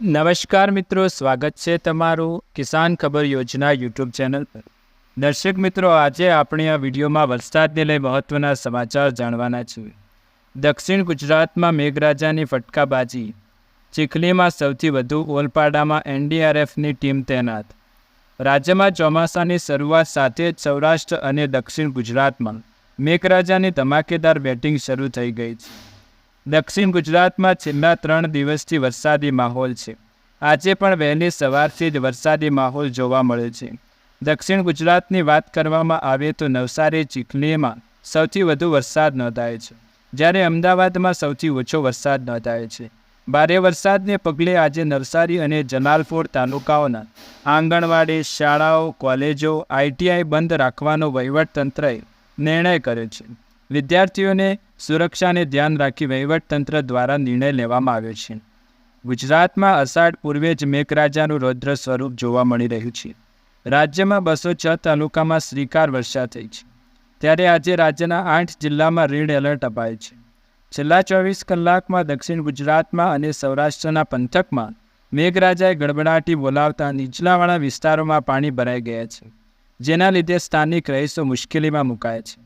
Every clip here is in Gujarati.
નમસ્કાર મિત્રો, સ્વાગત છે તમારું કિસાન ખબર યોજના યુટ્યુબ ચેનલ પર. દર્શક મિત્રો, આજે આપણે આ વિડીયોમાં વરસાદને લઈ મહત્વના સમાચાર જાણવાના છીએ. દક્ષિણ ગુજરાતમાં મેઘરાજાની ફટકાબાજી. ચીખલીમાં સૌથી વધુ ઓલપાડામાં એનડીઆરએફની ટીમ તૈનાત. રાજ્યમાં ચોમાસાની શરૂઆત સાથે જ સૌરાષ્ટ્ર અને દક્ષિણ ગુજરાતમાં મેઘરાજાની ધમાકેદાર બેટિંગ શરૂ થઈ ગઈ છે. દક્ષિણ ગુજરાતમાં છેલ્લા ત્રણ દિવસથી વરસાદી માહોલ છે. આજે પણ વહેલી સવારથી જ વરસાદી માહોલ જોવા મળે છે. દક્ષિણ ગુજરાતની વાત કરવામાં આવે તો નવસારી, ચીખલીમાં સૌથી વધુ વરસાદ નોંધાય છે. જ્યારે અમદાવાદમાં સૌથી ઓછો વરસાદ નોંધાય છે. ભારે વરસાદને પગલે આજે નવસારી અને જલાલપોર તાલુકાઓના આંગણવાડી, શાળાઓ, કોલેજો આઈટીઆઈ બંધ રાખવાનો વહીવટતંત્રએ નિર્ણય કર્યો છે. વિદ્યાર્થીઓને સુરક્ષાને ધ્યાન રાખી વહીવટતંત્ર દ્વારા નિર્ણય લેવામાં આવ્યો છે. ગુજરાતમાં અષાઢ પૂર્વે જ મેઘરાજાનું રૌદ્ર સ્વરૂપ જોવા મળી રહ્યું છે. રાજ્યમાં બસો છ તાલુકામાં શ્રીકાર વર્ષા થઈ છે. ત્યારે આજે રાજ્યના આઠ જિલ્લામાં રેડ એલર્ટ અપાય છે. છેલ્લા ચોવીસ કલાકમાં દક્ષિણ ગુજરાતમાં અને સૌરાષ્ટ્રના પંથકમાં મેઘરાજાએ ગડબડાટી બોલાવતા નીચલાવાળા વિસ્તારોમાં પાણી ભરાઈ ગયા છે, જેના લીધે સ્થાનિક રહીશો મુશ્કેલીમાં મુકાયા છે.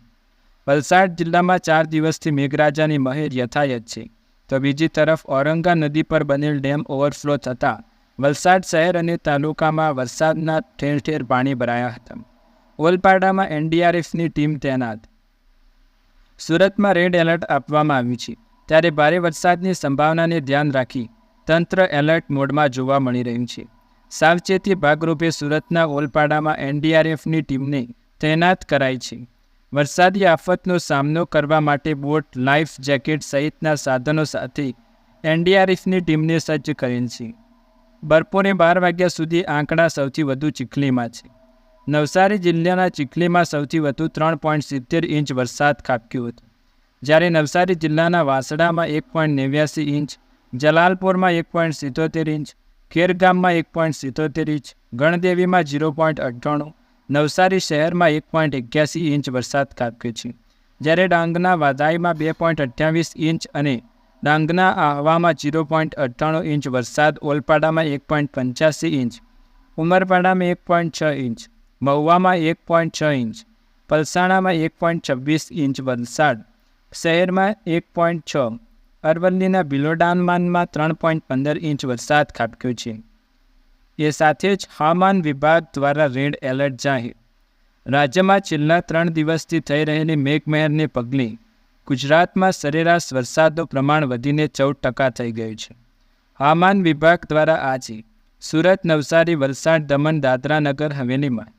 વલસાડ જિલ્લામાં ચાર દિવસથી મેઘરાજાની મહેર યથાયત છે. તો બીજી તરફ ઔરંગા નદી પર બનેલ ડેમ ઓવરફ્લો થતાં વલસાડ શહેર અને તાલુકામાં વરસાદના ઠેર ઠેર પાણી ભરાયા હતા. ઓલપાડામાં એનડીઆરએફની ટીમ તૈનાત. સુરતમાં રેડ એલર્ટ આપવામાં આવ્યું છે. ત્યારે ભારે વરસાદની સંભાવનાને ધ્યાન રાખી તંત્ર એલર્ટ મોડમાં જોવા મળી રહ્યું છે. સાવચેતી ભાગરૂપે સુરતના ઓલપાડામાં એનડીઆરએફની ટીમને તૈનાત કરાઈ છે. વરસાદી આફતનો સામનો કરવા માટે બોટ, લાઈફ જેકેટ સહિતના સાધનો સાથે એનડીઆરએફની ટીમને સજ્જ કરેલ છે. બપોરે બાર વાગ્યા સુધી આંકડા સૌથી વધુ ચીખલીમાં છે. નવસારી જિલ્લાના ચીખલીમાં સૌથી વધુ ત્રણ પોઈન્ટ સિત્તેર ઇંચ વરસાદ ખાબક્યો હતો. જ્યારે નવસારી જિલ્લાના વાસડામાં એક પોઈન્ટ નેવ્યાસી ઇંચ, જલાલપોરમાં એક પોઈન્ટ સિત્તોતેર ઇંચ, ખેરગામમાં એક પોઈન્ટ સિત્તોતેર ઇંચ, ગણદેવીમાં ઝીરો પોઈન્ટ અઠ્ઠાણું નવસારી શહેરમાં એક પોઈન્ટ એક્યાસી ઇંચ વરસાદ કાપ્યો છે. જ્યારે ડાંગના વાદાઈમાં બે પોઈન્ટ અઠ્યાવીસ ઇંચ અને ડાંગના આહવામાં ઝીરો પોઈન્ટ અઠ્ઠાણું ઇંચ વરસાદ, ઓલપાડામાં એક પોઈન્ટ પંચ્યાસી ઇંચ, ઉમરપાડામાં એક પોઈન્ટ છ ઇંચ, મહુવામાં એક પોઈન્ટ છ ઇંચ, પલસાણામાં એક પોઈન્ટ છવ્વીસ ઇંચ વરસાદ, શહેરમાં એક પોઈન્ટ છ, અરવલ્લીના બિલોડાનમાનમાં ત્રણ પોઈન્ટ પંદર ઇંચ વરસાદ ખાબક્યો છે. એ સાથે જ હવામાન વિભાગ દ્વારા રેડ એલર્ટ જાહેર. રાજ્યમાં છેલ્લા ત્રણ દિવસથી થઈ રહેલી મેઘમહેરને પગલે, ગુજરાતમાં સરેરાશ વરસાદનું પ્રમાણ વધીને ચૌદ ટકા થઈ ગયું છે. હવામાન વિભાગ દ્વારા આજે સુરત, નવસારી, વલસાડ, દમણ, દાદરાનગર, હવેલીમાં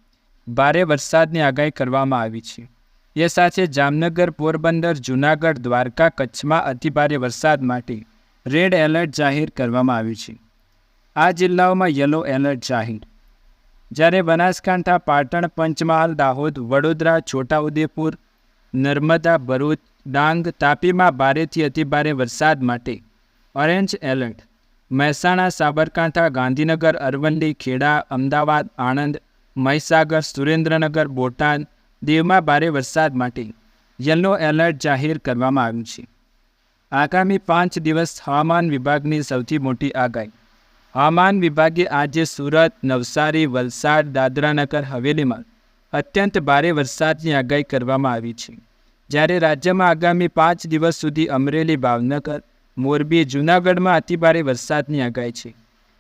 ભારે વરસાદની આગાહી કરવામાં આવી છે. એ સાથે જામનગર, પોરબંદર, જૂનાગઢ, દ્વારકા કચ્છમાં અતિભારે વરસાદ માટે રેડ એલર્ટ જાહેર કરવામાં આવ્યું છે. આ જિલ્લાઓમાં યલો એલર્ટ જાહેર. જ્યારે બનાસકાંઠા, પાટણ, પંચમહાલ, દાહોદ, વડોદરા, છોટાઉદેપુર, નર્મદા, ભરૂચ, ડાંગ, તાપીમાં ભારેથી અતિભારે વરસાદ માટે ઓરેન્જ એલર્ટ. મહેસાણા, સાબરકાંઠા, ગાંધીનગર, અરવલ્લી, ખેડા, અમદાવાદ, આણંદ, મહીસાગર, સુરેન્દ્રનગર, બોટાદ, દીવમાં ભારે વરસાદ માટે યલો એલર્ટ જાહેર કરવામાં આવ્યું છે. આગામી પાંચ દિવસ હવામાન વિભાગની સૌથી મોટી આગાહી હવામાન વિભાગે આજે સુરત, નવસારી, વલસાડ, દાદરાનગર હવેલીમાં અત્યંત ભારે વરસાદની આગાહી કરવામાં આવી છે. જ્યારે રાજ્યમાં આગામી પાંચ દિવસ સુધી અમરેલી, ભાવનગર, મોરબી, જૂનાગઢમાં અતિભારે વરસાદની આગાહી છે.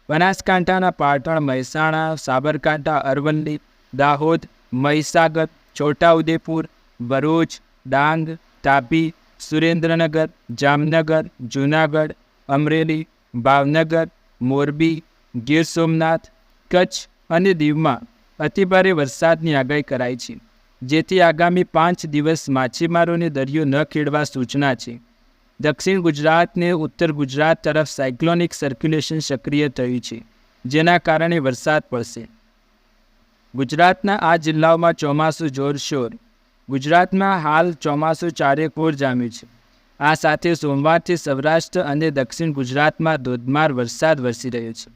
બનાસકાંઠાના પાટણ, મહેસાણા, સાબરકાંઠા, અરવલ્લી, દાહોદ, મહીસાગર, છોટાઉદેપુર, ભરૂચ, ડાંગ, તાપી, સુરેન્દ્રનગર, જામનગર, જૂનાગઢ, અમરેલી, ભાવનગર મોરબી, ગીર સોમનાથ, કચ્છ અને દીવમાં અતિભારે વરસાદની આગાહી કરાઈ છે. જેથી આગામી પાંચ દિવસ માછીમારોને દરિયો ન ખેડવા સૂચના છે. દક્ષિણ ગુજરાતને ઉત્તર ગુજરાત તરફ સાયક્લોનિક સર્ક્યુલેશન સક્રિય થયું છે, જેના કારણે વરસાદ પડશે. ગુજરાતના આ જિલ્લાઓમાં ચોમાસું જોરશોર. ગુજરાતમાં હાલ ચોમાસું ચારેકોર જામ્યું છે. આ સાથે સોમવારથી સૌરાષ્ટ્ર અને દક્ષિણ ગુજરાતમાં ધોધમાર વરસાદ વરસી રહ્યો છે.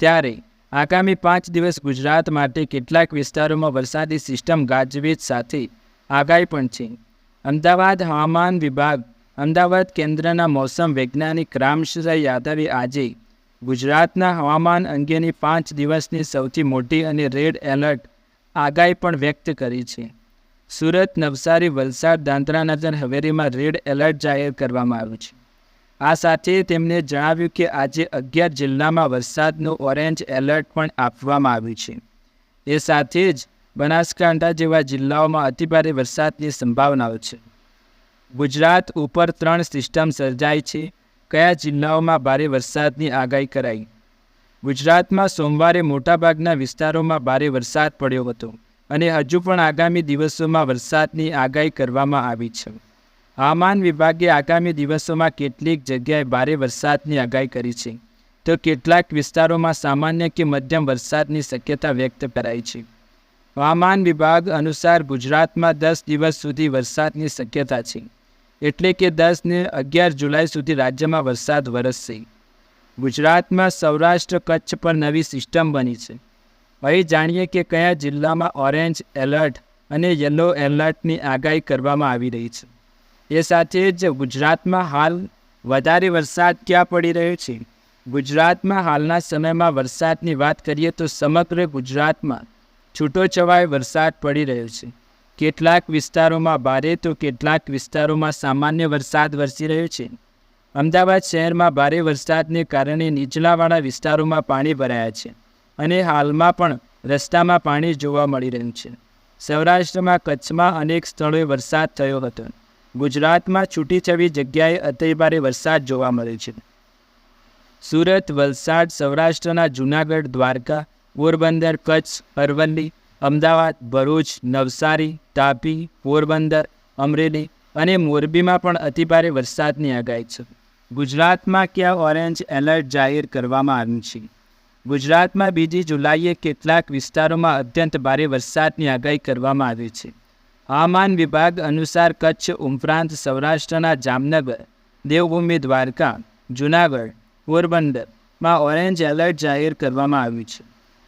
ત્યારે આગામી પાંચ દિવસ ગુજરાત માટે કેટલાક વિસ્તારોમાં વરસાદી સિસ્ટમ ગાજવીજ સાથે આગાહી પણ છે. અમદાવાદ હવામાન વિભાગ, અમદાવાદ કેન્દ્રના મોસમ વૈજ્ઞાનિક રામશ્રય યાદવે આજે ગુજરાતના હવામાન અંગેની પાંચ દિવસની સૌથી મોટી અને રેડ એલર્ટ આગાહી પણ વ્યક્ત કરી છે. સુરત નવસારી વલસાડ દાંતરાનગર હવેલીમાં રેડ એલર્ટ જાહેર કરવામાં આવ્યું છે. આ સાથે તેમણે જણાવ્યું કે આજે અગિયાર જિલ્લામાં વરસાદનું ઓરેન્જ એલર્ટ પણ આપવામાં આવ્યું છે. એ સાથે જ બનાસકાંઠા જેવા જિલ્લાઓમાં અતિભારે વરસાદની સંભાવનાઓ છે. ગુજરાત ઉપર ત્રણ સિસ્ટમ સર્જાઈ છે. કયા જિલ્લાઓમાં ભારે વરસાદની આગાહી કરાઈ? ગુજરાતમાં સોમવારે મોટાભાગના વિસ્તારોમાં ભારે વરસાદ પડ્યો હતો. અને હજુ પણ આગામી દિવસોમાં વરસાદની આગાહી કરવામાં આવી છે. હવામાન વિભાગે આગામી દિવસોમાં કેટલીક જગ્યાએ ભારે વરસાદની આગાહી કરી છે. તો કેટલાક વિસ્તારોમાં સામાન્ય કે મધ્યમ વરસાદની શક્યતા વ્યક્ત કરાઈ છે. હવામાન વિભાગ અનુસાર ગુજરાતમાં દસ દિવસ સુધી વરસાદની શક્યતા છે. એટલે કે દસ ને અગિયાર જુલાઈ સુધી રાજ્યમાં વરસાદ વરસશે. ગુજરાતમાં સૌરાષ્ટ્ર, કચ્છ પર નવી સિસ્ટમ બની છે. અહીં જાણીએ કે કયા જિલ્લામાં ઓરેન્જ એલર્ટ અને યલો એલર્ટની આગાહી કરવામાં આવી રહી છે. એ સાથે જ ગુજરાતમાં હાલ વધારે વરસાદ ક્યાં પડી રહ્યો છે? ગુજરાતમાં હાલના સમયમાં વરસાદની વાત કરીએ તો સમગ્ર ગુજરાતમાં છૂટોછવાય વરસાદ પડી રહ્યો છે. કેટલાક વિસ્તારોમાં ભારે તો કેટલાક વિસ્તારોમાં સામાન્ય વરસાદ વરસી રહ્યો છે. અમદાવાદ શહેરમાં ભારે વરસાદને કારણે નીચલાવાળા વિસ્તારોમાં પાણી ભરાયા છે. અને હાલમાં પણ રસ્તામાં પાણી જોવા મળી રહ્યું છે. સૌરાષ્ટ્રમાં કચ્છમાં અનેક સ્થળોએ વરસાદ થયો હતો. ગુજરાતમાં છૂટીછવી જગ્યાએ અતિભારે વરસાદ જોવા મળે છે. સુરત, વલસાડ, સૌરાષ્ટ્રના જૂનાગઢ, દ્વારકા, પોરબંદર, કચ્છ, અરવલ્લી, અમદાવાદ, ભરૂચ, નવસારી, તાપી, પોરબંદર, અમરેલી અને મોરબીમાં પણ અતિભારે વરસાદની આગાહી છે. ગુજરાતમાં ક્યાં ઓરેન્જ એલર્ટ જાહેર કરવામાં આવ્યું છે? ગુજરાતમાં બીજી જુલાઈએ કેટલાક વિસ્તારોમાં અત્યંત ભારે વરસાદની આગાહી કરવામાં આવી છે. હવામાન વિભાગ અનુસાર કચ્છ, ઉપરાંત સૌરાષ્ટ્રના જામનગર, દેવભૂમિ, દ્વારકા, જૂનાગઢ, પોરબંદરમાં ઓરેન્જ એલર્ટ જાહેર કરવામાં આવ્યું છે.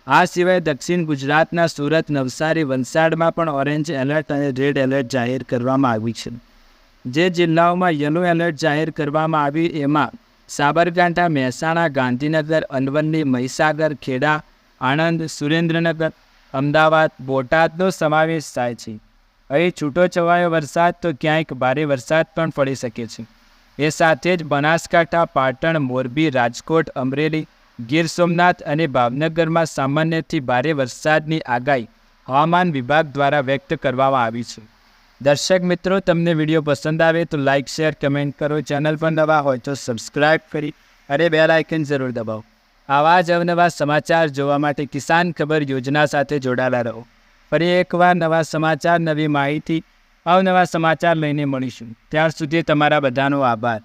આ સિવાય દક્ષિણ ગુજરાતના સુરત, નવસારી વલસાડમાં પણ ઓરેન્જ એલર્ટ અને રેડ એલર્ટ જાહેર કરવામાં આવ્યું છે. જે જિલ્લાઓમાં યલો એલર્ટ જાહેર કરવામાં આવ્યું એમાં સાબરકાંઠા, મહેસાણા, ગાંધીનગર, અનવરની મહીસાગર, ખેડા, આણંદ, સુરેન્દ્રનગર, અમદાવાદ, બોટાદનો સમાવેશ થાય છે. અહીં છૂટોછવાયો વરસાદ તો ક્યાંક ભારે વરસાદ પણ પડી શકે છે. એ સાથે જ બનાસકાંઠા, પાટણ, મોરબી, રાજકોટ, અમરેલી, ગીર સોમનાથ અને ભાવનગરમાં સામાન્યથી ભારે વરસાદની આગાહી હવામાન વિભાગ દ્વારા વ્યક્ત કરવામાં આવી છે. દર્શક મિત્રો, તમને વીડિયો પસંદ આવે તો લાઇક શેર કમેન્ટ કરો. ચેનલ પર નવા હોય તો સબસ્ક્રાઇબ કરી અને બે આઇકન જરૂર દબાવો. આવા જ અવનવા સમાચાર જોવા માટે કિસાન ખબર યોજના સાથે જોડાયેલા રહો. ફરી એકવાર નવા સમાચાર, નવી માહિતી, અવનવા સમાચાર લઈને મળીશું. ત્યાર સુધી તમારા બધાનો આભાર.